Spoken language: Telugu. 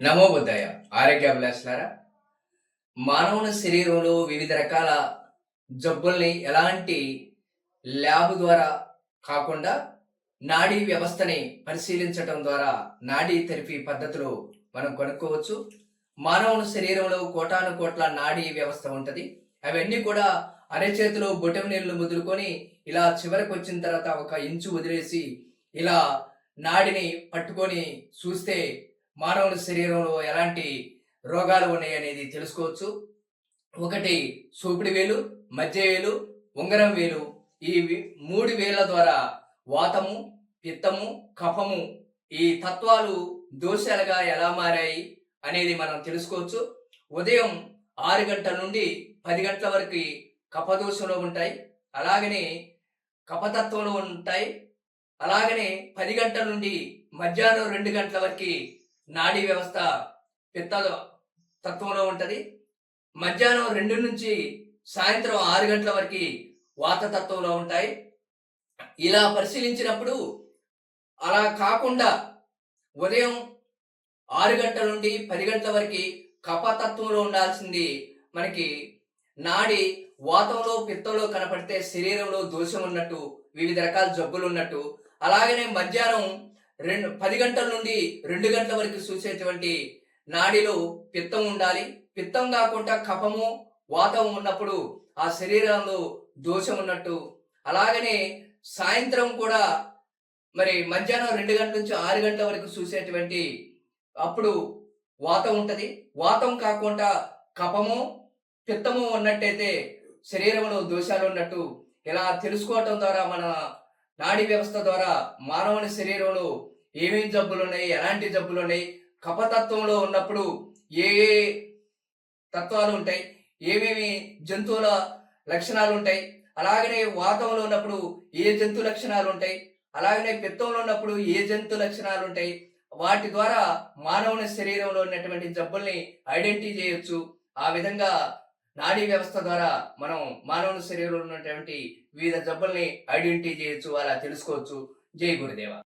నమో బుద్ధాయ. ఆరోగ్య అభిలాషులారా మానవుని శరీరంలో వివిధ రకాల జబ్బుల్ని ఎలాంటి ల్యాబ్ ద్వారా కాకుండా నాడీ వ్యవస్థని పరిశీలించటం ద్వారా నాడీ థెరపీ పద్ధతులు మనం కనుక్కోవచ్చు. మానవుని శరీరంలో కోటాను కోట్ల నాడీ వ్యవస్థ ఉంటుంది. అవన్నీ కూడా అరచేతిలో బొటం నీళ్ళు ముదులుకొని ఇలా చివరికి వచ్చిన తర్వాత ఒక ఇంచు వదిలేసి ఇలా నాడిని పట్టుకొని చూస్తే మానవుని శరీరంలో ఎలాంటి రోగాలు ఉన్నాయి అనేది తెలుసుకోవచ్చు. ఒకటి సూపిడి వేలు మధ్య వేలు ఉంగరం వేలు. ఈ మూడు వేల ద్వారా వాతము పిత్తము కఫము ఈ తత్వాలు దోషాలుగా ఎలా మారాయి అనేది మనం తెలుసుకోవచ్చు. ఉదయం ఆరు గంటల నుండి పది గంటల వరకు కపదోషంలో ఉంటాయి. అలాగనే కపతత్వంలో ఉంటాయి. అలాగనే పది గంటల నుండి మధ్యాహ్నం రెండు గంటల వరకు నాడీ వ్యవస్థ పిత్త తత్వంలో ఉంటుంది. మధ్యాహ్నం రెండు నుంచి సాయంత్రం ఆరు గంటల వరకు వాత తత్వంలో ఉంటాయి. ఇలా పరిశీలించినప్పుడు అలా కాకుండా ఉదయం ఆరు గంటల నుండి పది గంటల వరకు కపతత్వంలో ఉండాల్సింది మనకి నాడి వాతంలో పిత్తంలో కనపడితే శరీరంలో దోషం ఉన్నట్టు వివిధ రకాల జబ్బులు ఉన్నట్టు అలాగనే మధ్యాహ్నం రెండు పది గంటల నుండి రెండు గంటల వరకు చూసేటువంటి నాడిలో పిత్తం ఉండాలి. పిత్తం కాకుండా కఫము వాతం ఉన్నప్పుడు ఆ శరీరంలో దోషం ఉన్నట్టు. అలాగనే సాయంత్రం కూడా మరి మధ్యాహ్నం రెండు గంటల నుంచి ఆరు గంటల వరకు చూసేటువంటి అప్పుడు వాతం ఉంటుంది. వాతం కాకుండా కఫము పిత్తము ఉన్నట్టయితే శరీరంలో దోషాలు ఉన్నట్టు. ఇలా తెలుసుకోవటం ద్వారా మన నాడీ వ్యవస్థ ద్వారా మానవుని శరీరంలో ఏమేం జబ్బులు ఉన్నాయి ఎలాంటి జబ్బులు ఉన్నాయి కపతత్వంలో ఉన్నప్పుడు ఏ ఏ తత్వాలు ఉంటాయి ఏమేమి జంతువుల లక్షణాలు ఉంటాయి అలాగనే వాతంలో ఉన్నప్పుడు ఏ జంతు లక్షణాలు ఉంటాయి అలాగనే పిత్తంలో ఉన్నప్పుడు ఏ జంతు లక్షణాలు ఉంటాయి వాటి ద్వారా మానవుని శరీరంలో ఉన్నటువంటి జబ్బుల్ని ఐడెంటిఫై చేయొచ్చు. ఆ విధంగా నాడీ వ్యవస్థ ద్వారా మనం మానవుని శరీరంలో ఉన్నటువంటి వివిధ జబ్బుల్ని ఐడెంటిఫై చేయొచ్చు అలా తెలుసుకోవచ్చు. జై గురుదేవ.